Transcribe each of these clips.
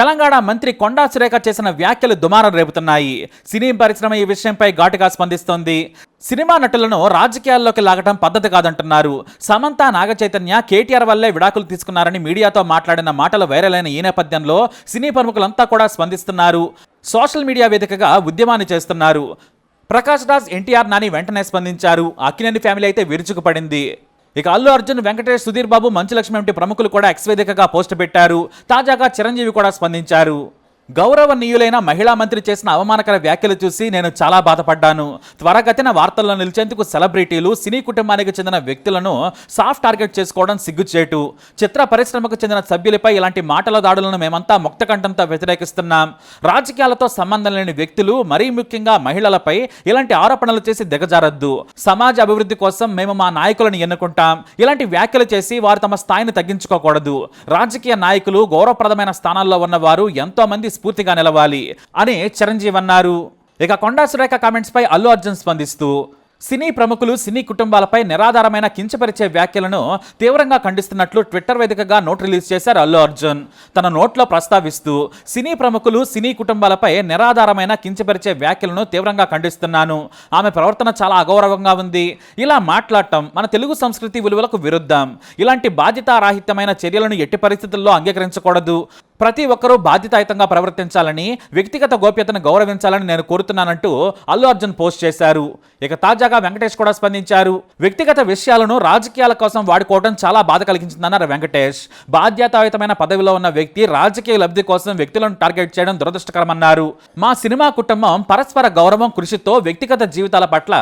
తెలంగాణ మంత్రి కొండా సురేఖ చేసిన వ్యాఖ్యలు దుమారం రేపుతున్నాయి. సినీ పరిశ్రమ ఈ విషయంపై ఘాటుగా స్పందిస్తోంది. సినిమా నటులను రాజకీయాల్లోకి లాగటం పద్ధతి కాదంటున్నారు. సమంత నాగచైతన్య కేటీఆర్ వల్లే విడాకులు తీసుకున్నారని మీడియాతో మాట్లాడిన మాటలు వైరల్ అయిన ఈ నేపథ్యంలో సినీ ప్రముఖులంతా కూడా స్పందిస్తున్నారు. సోషల్ మీడియా వేదికగా ఉద్యమాన్ని చేస్తున్నారు. ప్రకాష్ రాజ్ ఎన్టీఆర్ నాని వెంటనే స్పందించారు. అక్కినేని ఫ్యామిలీ అయితే విరుచుకుపడింది. ఇక అల్లు అర్జున్ వెంకటేష్ సుధీర్ బాబు మంచులక్ష్మి వంటి ప్రముఖులు కూడా ఎక్స్ వేదికగా పోస్ట్ పెట్టారు. తాజాగా చిరంజీవి కూడా స్పందించారు. గౌరవనీయులైన మహిళా మంత్రి చేసిన అవమానకర వ్యాఖ్యలు చూసి నేను చాలా బాధపడ్డాను. త్వరగతిన వార్తల్లో నిలిచేందుకు సెలబ్రిటీలు సినీ కుటుంబానికి చెందిన వ్యక్తులను సాఫ్ట్ టార్గెట్ చేసుకోవడం సిగ్గుచేటు. చిత్ర పరిశ్రమకు చెందిన సభ్యులపై ఇలాంటి మాటల దాడులను మేమంతా ముక్తకంఠంతో వ్యతిరేకిస్తున్నాం. రాజకీయాలతో సంబంధం లేని వ్యక్తులు మరీ ముఖ్యంగా మహిళలపై ఇలాంటి ఆరోపణలు చేసి దిగజారద్దు. సమాజ అభివృద్ధి కోసం మేము మా నాయకులను ఎన్నుకుంటాం. ఇలాంటి వ్యాఖ్యలు చేసి వారు తమ స్థాయిని తగ్గించుకోకూడదు. రాజకీయ నాయకులు గౌరవప్రదమైన స్థానాల్లో ఉన్నవారు ఎంతో మంది స్ఫూర్తిగా నిలవాలి అని చిరంజీవి అన్నారు. ఇక కొండా సురేఖ కామెంట్స్ పై అల్లు అర్జున్ స్పందిస్తూ సినీ ప్రముఖులు సినీ కుటుంబాలపై నిరాధారమైన కించపరిచే వ్యాఖ్యలను తీవ్రంగా ఖండిస్తున్నట్లు ట్విట్టర్ వేదికగా నోట్ రిలీజ్ చేశారు అల్లు అర్జున్. తన నోట్లో ప్రస్తావిస్తూ సినీ ప్రముఖులు సినీ కుటుంబాలపై నిరాధారమైన కించపరిచే వ్యాఖ్యలను తీవ్రంగా ఖండిస్తున్నాను. ఆమె ప్రవర్తన చాలా అగౌరవంగా ఉంది. ఇలా మాట్లాడటం మన తెలుగు సంస్కృతి విలువలకు విరుద్ధం. ఇలాంటి బాధ్యతారాహిత్యమైన చర్యలను ఎట్టి పరిస్థితుల్లో అంగీకరించకూడదు. ప్రతి ఒక్కరూ బాధ్యతాయుతంగా ప్రవర్తించాలని వ్యక్తిగత గోప్యతను గౌరవించాలని నేను కోరుతున్నానంటూ అల్లు అర్జున్ పోస్ట్ చేశారు. ఇక తాజాగా వెంకటేష్ కూడా స్పందించారు. వ్యక్తిగత విషయాలను రాజకీయాల కోసం వాడుకోవడం చాలా బాధ కలిగించిందన్నారు వెంకటేష్. బాధ్యతాయుతమైన పదవిలో ఉన్న వ్యక్తి రాజకీయ లబ్ధి కోసం వ్యక్తులను టార్గెట్ చేయడం దురదృష్టకరమన్నారు. మా సినిమా కుటుంబం పరస్పర గౌరవం కృషితో వ్యక్తిగత జీవితాల పట్ల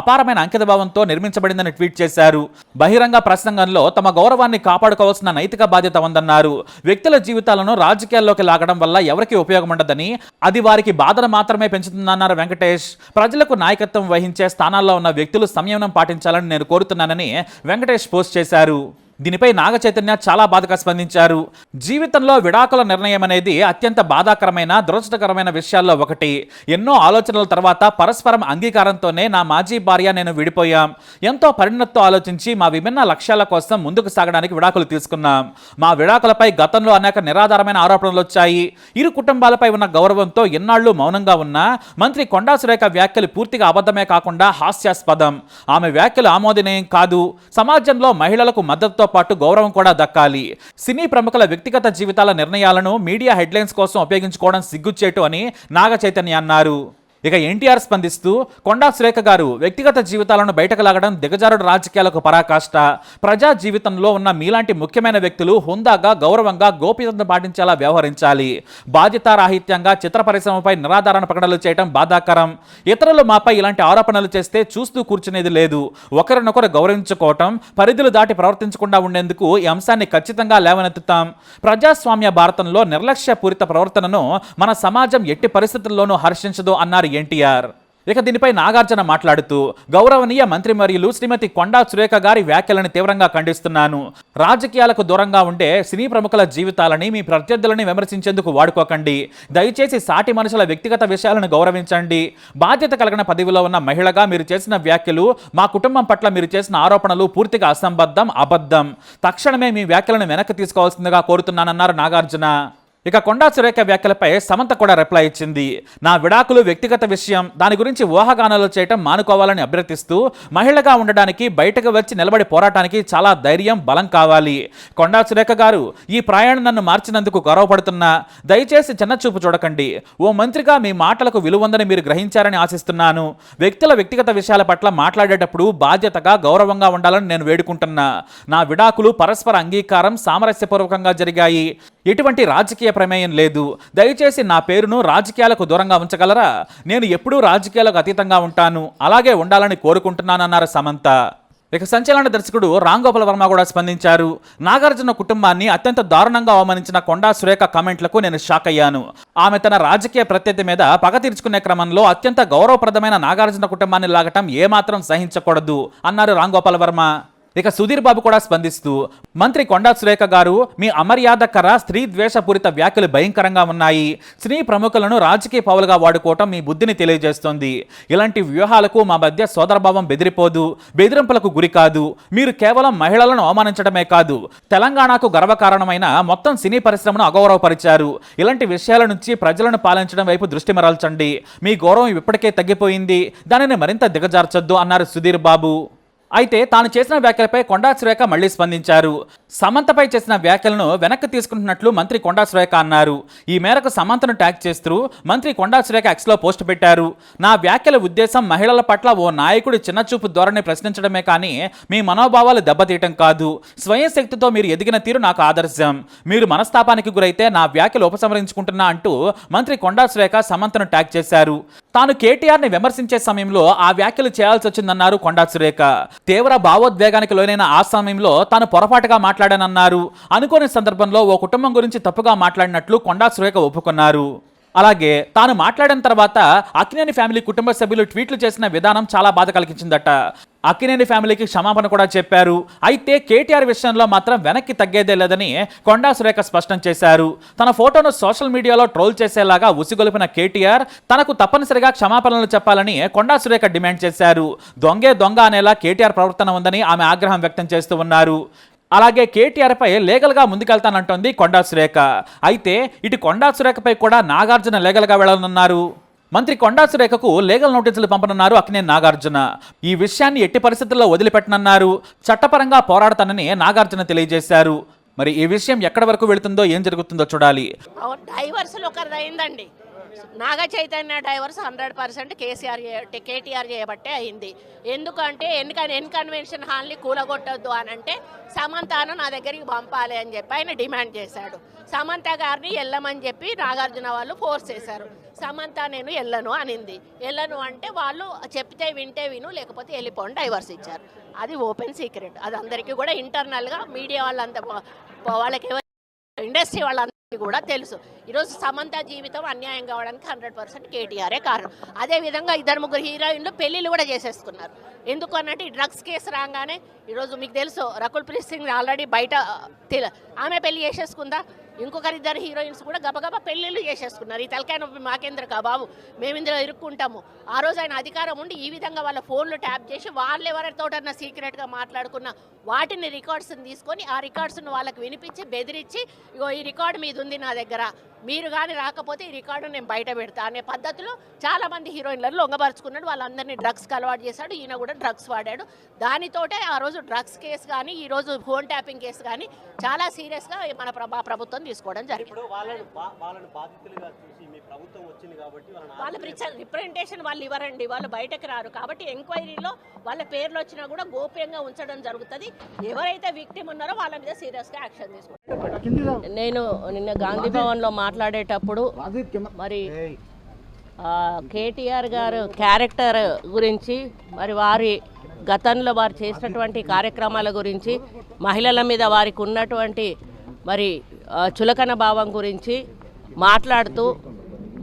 అపారమైన అంకితభావంతో నిర్మించబడిందని ట్వీట్ చేశారు. బహిరంగ ప్రసంగంలో తమ గౌరవాన్ని కాపాడుకోవాల్సిన నైతిక బాధ్యత ఉందన్నారు. వ్యక్తుల జీవితాలను రాజకీయాల్లోకి లాగడం వల్ల ఎవరికి ఉపయోగం ఉండదని అది వారికి బాధను మాత్రమే పెంచుతుందన్నారు వెంకటేష్. ప్రజలకు నాయకత్వం వహించే స్థానాల్లో ఉన్న వ్యక్తులు సంయమనం పాటించాలని నేను కోరుతున్నానని వెంకటేష్ పోస్ట్ చేశారు. దీనిపై నాగ చైతన్య చాలా బాధగా స్పందించారు. జీవితంలో విడాకుల నిర్ణయం అనేది అత్యంత బాధాకరమైన దురదృష్టకరమైన విషయాల్లో ఒకటి. ఎన్నో ఆలోచనల తర్వాత పరస్పరం అంగీకారంతోనే నా మాజీ భార్య నేను విడిపోయాం. ఎంతో పరిణతితో ఆలోచించి మా విభిన్న లక్ష్యాల కోసం ముందుకు సాగడానికి విడాకులు తీసుకున్నాం. మా విడాకులపై గతంలో అనేక నిరాధారమైన ఆరోపణలు వచ్చాయి. ఇరు కుటుంబాలపై ఉన్న గౌరవంతో ఎన్నాళ్ళు మౌనంగా ఉన్న మంత్రి కొండా సురేఖ వ్యాఖ్యలు పూర్తిగా అబద్ధమే కాకుండా హాస్యాస్పదం. ఆమె వ్యాఖ్యలు ఆమోదనీయం కాదు. సమాజంలో మహిళలకు మద్దతుతో పాటు గౌరవం కూడా దక్కాలి. సినీ ప్రముఖుల వ్యక్తిగత జీవితాల నిర్ణయాలను మీడియా హెడ్లైన్స్ కోసం ఉపయోగించుకోవడం సిగ్గుచేటు అని నాగ చైతన్య అన్నారు. ఇక ఎన్టీఆర్ స్పందిస్తూ కొండా సురేఖ గారు వ్యక్తిగత జీవితాలను బయటకు లాగడం దిగజారుడు రాజకీయాలకు పరాకాష్ట. ప్రజా జీవితంలో ఉన్న మీలాంటి ముఖ్యమైన వ్యక్తులు హుందాగా గౌరవంగా గోప్యతను పాటించేలా వ్యవహరించాలి. బాధ్యతారాహిత్యంగా చిత్ర పరిశ్రమపై నిరాధారణ ప్రకటనలు చేయడం బాధాకరం. ఇతరులు మాపై ఇలాంటి ఆరోపణలు చేస్తే చూస్తూ కూర్చునేది లేదు. ఒకరినొకరు గౌరవించుకోవటం పరిధులు దాటి ప్రవర్తించకుండా ఉండేందుకు ఈ అంశాన్ని ఖచ్చితంగా లేవనెత్తుతాం. ప్రజాస్వామ్య భారతంలో నిర్లక్ష్యపూరిత ప్రవర్తనను మన సమాజం ఎట్టి పరిస్థితుల్లోనూ హర్షించదు అన్నారు ఎన్టీఆర్. ఇక దీనిపై నాగార్జున మాట్లాడుతూ గౌరవనీయ మంత్రి మరియు శ్రీమతి కొండా సురేఖ గారి వ్యాఖ్యలను తీవ్రంగా ఖండిస్తున్నాను. రాజకీయాలకు దూరంగా ఉండే సినీ ప్రముఖుల జీవితాలని మీ ప్రత్యర్థులని విమర్శించేందుకు వాడుకోకండి. దయచేసి సాటి మనుషుల వ్యక్తిగత విషయాలను గౌరవించండి. బాధ్యత కలిగిన పదవిలో ఉన్న మహిళగా మీరు చేసిన వ్యాఖ్యలు మా కుటుంబం పట్ల మీరు చేసిన ఆరోపణలు పూర్తిగా అసంబద్ధం అబద్ధం. తక్షణమే మీ వ్యాఖ్యలను వెనక్కి తీసుకోవాల్సిందిగా కోరుతున్నానన్నారు నాగార్జున. ఇక కొండా సురేఖ వ్యాఖ్యలపై సమంత కూడా రిప్లై ఇచ్చింది. నా విడాకులు వ్యక్తిగత విషయం దాని గురించి ఊహాగానాలు చేయటం మానుకోవాలని అభ్యర్థిస్తూ మహిళగా ఉండడానికి బయటకు వచ్చి నిలబడి పోరాటానికి చాలా ధైర్యం బలం కావాలి. కొండా సురేఖ గారు ఈ ప్రయాణం నన్ను మార్చినందుకు గౌరవపడుతున్నా దయచేసి చిన్నచూపు చూడకండి. ఓ మంత్రిగా మీ మాటలకు విలువందని మీరు గ్రహించారని ఆశిస్తున్నాను. వ్యక్తుల వ్యక్తిగత విషయాల పట్ల మాట్లాడేటప్పుడు బాధ్యతగా గౌరవంగా ఉండాలని నేను వేడుకుంటున్నా. నా విడాకులు పరస్పర అంగీకారం సామరస్యపూర్వకంగా జరిగాయి. ఎటువంటి రాజకీయ ప్రమేయం లేదు. దయచేసి నా పేరును రాజకీయాలకు దూరంగా ఉంచగలరా? నేను ఎప్పుడూ రాజకీయాలకు అతీతంగా ఉంటాను. అలాగే ఉండాలని కోరుకుంటున్నానన్నారు సమంత. ఇక సంచలన దర్శకుడు రామ్ వర్మ కూడా స్పందించారు. నాగార్జున కుటుంబాన్ని అత్యంత దారుణంగా అవమానించిన కొండా సురేఖ కామెంట్లకు నేను షాక్ అయ్యాను. ఆమె తన రాజకీయ ప్రత్యర్థి మీద పగ తీర్చుకునే క్రమంలో అత్యంత గౌరవప్రదమైన నాగార్జున కుటుంబాన్ని లాగటం ఏమాత్రం సహించకూడదు అన్నారు రామ్ వర్మ. ఇక సుధీర్ బాబు కూడా స్పందిస్తూ మంత్రి కొండా సురేఖ గారు మీ అమర్యాదకర స్త్రీ ద్వేషపూరిత వ్యాఖ్యలు భయంకరంగా ఉన్నాయి. స్త్రీ ప్రముఖులను రాజకీయ పౌలుగా వాడుకోవటం మీ బుద్ధిని తెలియజేస్తోంది. ఇలాంటి వ్యూహాలకు మా మధ్య సోదరభావం బెదిరిపోదు బెదిరింపులకు గురి కాదు. మీరు కేవలం మహిళలను అవమానించడమే కాదు తెలంగాణకు గర్వకారణమైన మొత్తం సినీ పరిశ్రమను అగౌరవపరిచారు. ఇలాంటి విషయాల నుంచి ప్రజలను పాలించడం వైపు దృష్టి మరల్చండి. మీ గౌరవం ఇప్పటికే తగ్గిపోయింది. దానిని మరింత దిగజార్చొద్దు అన్నారు సుధీర్ బాబు. అయితే తాను చేసిన వ్యాఖ్యలపై కొండా సురేఖ మళ్ళీ స్పందించారు. సమంతపై చేసిన వ్యాఖ్యలను వెనక్కి తీసుకుంటున్నట్లు మంత్రి కొండా సురేఖ అన్నారు. ఈ మేరకు సమంతను ట్యాగ్ చేస్తూ మంత్రి కొండా సురేఖ ఎక్స్లో పోస్ట్ పెట్టారు. నా వ్యాఖ్యల ఉద్దేశం మహిళల పట్ల ఓ నాయకుడి చిన్నచూపు ధోరణి ప్రశ్నించడమే కానీ మీ మనోభావాలు దెబ్బతీయటం కాదు. స్వయం శక్తితో మీరు ఎదిగిన తీరు నాకు ఆదర్శం. మీరు మనస్తాపానికి గురైతే నా వ్యాఖ్యలు ఉపసంహరించుకుంటున్నా అంటూ మంత్రి కొండా సురేఖ సమంతను ట్యాగ్ చేశారు. తాను కేటీఆర్ని విమర్శించే సమయంలో ఆ వ్యాఖ్యలు చేయాల్సి వచ్చిందన్నారు కొండా సురేఖ. తీవ్ర భావోద్వేగానికి లోనైన ఆ సమయంలో తాను పొరపాటుగా మాట్లాడానన్నారు. అనుకోని సందర్భంలో ఓ కుటుంబం గురించి తప్పుగా మాట్లాడినట్లు కొండా సురేఖ ఒప్పుకున్నారు. అలాగే తాను మాట్లాడిన తర్వాత అక్నేని ఫ్యామిలీ కుటుంబ సభ్యులు ట్వీట్లు చేసిన విధానం చాలా బాధ కలిగించిందట. అక్కినేని ఫ్యామిలీకి క్షమాపణ కూడా చెప్పారు. అయితే కేటీఆర్ విషయంలో మాత్రం వెనక్కి తగ్గేదే లేదని కొండా సురేఖ స్పష్టం చేశారు. తన ఫోటోను సోషల్ మీడియాలో ట్రోల్ చేసేలాగా ఉసిగొలిపిన కేటీఆర్ తనకు తప్పనిసరిగా క్షమాపణలు చెప్పాలని కొండా సురేఖ డిమాండ్ చేశారు. దొంగే దొంగ అనేలా కేటీఆర్ ప్రవర్తన ఉందని ఆమె ఆగ్రహం వ్యక్తం చేస్తూ ఉన్నారు. అలాగే కేటీఆర్పై లీగల్గా ముందుకెళ్తానంటోంది కొండా సురేఖ. అయితే ఇటు కొండా సురేఖపై కూడా నాగార్జున లీగల్గా వెళ్ళనున్నారు. మంత్రి కొండా సురేఖకు లీగల్ నోటీసులు పంపనున్నారు అక్కినేని నాగార్జున. ఈ విషయాన్ని ఎట్టి పరిస్థితుల్లో వదిలిపెట్టనన్నారు. చట్టపరంగా పోరాడతానని నాగార్జున తెలియజేశారు. మరి ఈ విషయం ఎక్కడి వరకు వెళుతుందో ఏం జరుగుతుందో చూడాలి. డైవర్సులు Naga Chaitanya divorce hundred percent K C R K T R చేయబట్టే అయింది. ఎందుకంటే ఎన్నిక ఎన్ కన్వెన్షన్ హాల్ని కూలగొట్టద్దు అని అంటే సమంతను నా దగ్గరికి పంపాలి అని చెప్పి ఆయన డిమాండ్ చేశాడు. సమంత గారిని వెళ్ళమని చెప్పి నాగార్జున వాళ్ళు ఫోర్స్ చేశారు. సమంత నేను వెళ్ళను అనింది. వెళ్ళను అంటే వాళ్ళు చెప్తే వింటే విను లేకపోతే వెళ్ళిపోండి డైవర్స్ ఇచ్చారు. అది ఓపెన్ సీక్రెట్. అది అందరికీ కూడా ఇంటర్నల్గా మీడియా వాళ్ళంతా వాళ్ళకి ఇండస్ట్రీ వాళ్ళంతా వాళ్ళందరికీ కూడా తెలుసు. ఈరోజు సమంత జీవితం అన్యాయం కావడానికి హండ్రెడ్ పర్సెంట్ కేటీఆరే కారణం. అదేవిధంగా ఇద్దరు ముగ్గురు హీరోయిన్లు పెళ్ళిళ్ళు కూడా చేసేసుకున్నారు. ఎందుకు అన్నట్టు ఈ డ్రగ్స్ కేసు రాగానే ఈరోజు మీకు తెలుసు రకుల్ ప్రీత్ సింగ్ ఆల్రెడీ బయట తెల ఆమె పెళ్ళి చేసేసుకుందా? ఇంకొకరిద్దరు హీరోయిన్స్ కూడా గబగబా పెళ్ళిళ్ళు చేసేసుకున్నారు. ఈ తలకాయ నొప్పి మాకేంద్ర కా బాబు? మేము ఇందులో ఇరుక్కుంటాము. ఆ రోజు ఆయన అధికారం ఉండి ఈ విధంగా వాళ్ళ ఫోన్లు ట్యాప్ చేసి వాళ్ళు ఎవరితోటన్నా సీక్రెట్గా మాట్లాడుకున్న వాటిని రికార్డ్స్ని తీసుకొని ఆ రికార్డ్స్ను వాళ్ళకి వినిపించి బెదిరించి ఇగో ఈ రికార్డు మీద ఉంది నా దగ్గర. మీరు కానీ రాకపోతే ఈ రికార్డు నేను బయట పెడతా అనే పద్ధతిలో చాలా మంది హీరోయిన్లను లొంగపరుచుకున్నాడు. వాళ్ళందరినీ డ్రగ్స్కి అలవాటు చేశాడు. ఈయన కూడా డ్రగ్స్ వాడాడు. దానితోటే ఆ రోజు డ్రగ్స్ కేసు కానీ ఈ రోజు ఫోన్ ట్యాపింగ్ కేసు కానీ చాలా సీరియస్గా మన ప్రభా ప్రభుత్వం తీసుకోవడం జరిగింది. ఇప్పుడు వాళ్ళని బా- వాళ్ళని బాధితులుగా చూసి మీ ప్రభుత్వం వచ్చింది కాబట్టి వాళ్ళని వాళ్ళ రిప్రజెంటేషన్ వాళ్ళు ఇవ్వరండి. వాళ్ళు బయటకు రారు. కాబట్టి ఎంక్వైరీలో వాళ్ళ పేర్లు వచ్చినా కూడా గోప్యంగా ఉంచడం జరుగుతుంది. ఎవరైతే విక్టిమ్ ఉన్నారో వాళ్ళ మీద సీరియస్గా యాక్షన్ తీసుకుంటారు నేను నిన్న గాంధీ భవన్లో మాట్లాడేటప్పుడు మరి కేటీఆర్ గారు క్యారెక్టర్ గురించి మరి వారి గతంలో వారు చేసినటువంటి కార్యక్రమాల గురించి మహిళల మీద వారికి ఉన్నటువంటి మరి చులకన భావం గురించి మాట్లాడుతూ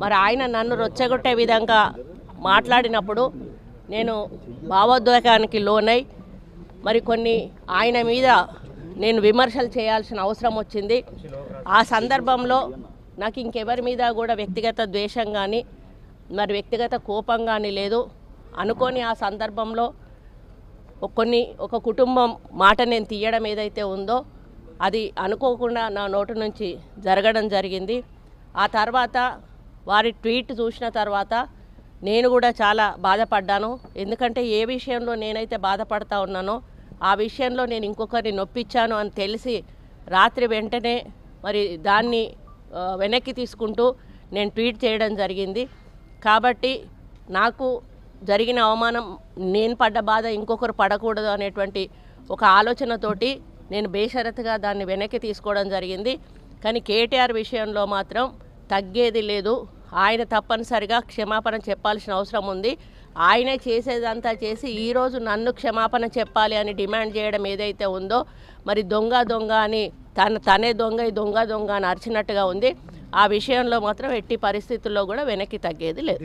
మరి ఆయన నన్ను రొచ్చగొట్టే విధంగా మాట్లాడినప్పుడు నేను భావోద్వేగానికి లోనై మరి కొన్ని ఆయన మీద నేను విమర్శలు చేయాల్సిన అవసరం వచ్చింది. ఆ సందర్భంలో నాకు ఇంకెవరి మీద కూడా వ్యక్తిగత ద్వేషం కానీ మరి వ్యక్తిగత కోపం కానీ లేదు. అనుకోని ఆ సందర్భంలో కొన్ని ఒక కుటుంబం మాట నేను తీయడం ఏదైతే ఉందో అది అనుకోకుండా నా నోటు నుంచి జరగడం జరిగింది. ఆ తర్వాత వారి ట్వీట్ చూసిన తర్వాత నేను కూడా చాలా బాధపడ్డాను. ఎందుకంటే ఏ విషయంలో నేనైతే బాధపడతా ఉన్నానో ఆ విషయంలో నేను ఇంకొకరిని నొప్పించాను అని తెలిసి రాత్రి వెంటనే మరి దాన్ని వెనక్కి తీసుకుంటూ నేను ట్వీట్ చేయడం జరిగింది. కాబట్టి నాకు జరిగిన అవమానం నేను పడ్డ బాధ ఇంకొకరు పడకూడదు అనేటువంటి ఒక ఆలోచనతోటి నేను బేషరతుగా దాన్ని వెనక్కి తీసుకోవడం జరిగింది. కానీ కేటీఆర్ విషయంలో మాత్రం తగ్గేది లేదు. ఆయన తప్పనిసరిగా క్షమాపణ చెప్పాల్సిన అవసరం ఉంది. ఆయనే చేసేదంతా చేసి ఈరోజు నన్ను క్షమాపణ చెప్పాలి అని డిమాండ్ చేయడం ఏదైతే ఉందో మరి దొంగ దొంగ అని తన తనే దొంగ ఈ దొంగ దొంగ అని అరిచినట్టుగా ఉంది. ఆ విషయంలో మాత్రం ఎట్టి పరిస్థితుల్లో కూడా వెనక్కి తగ్గేది లేదు.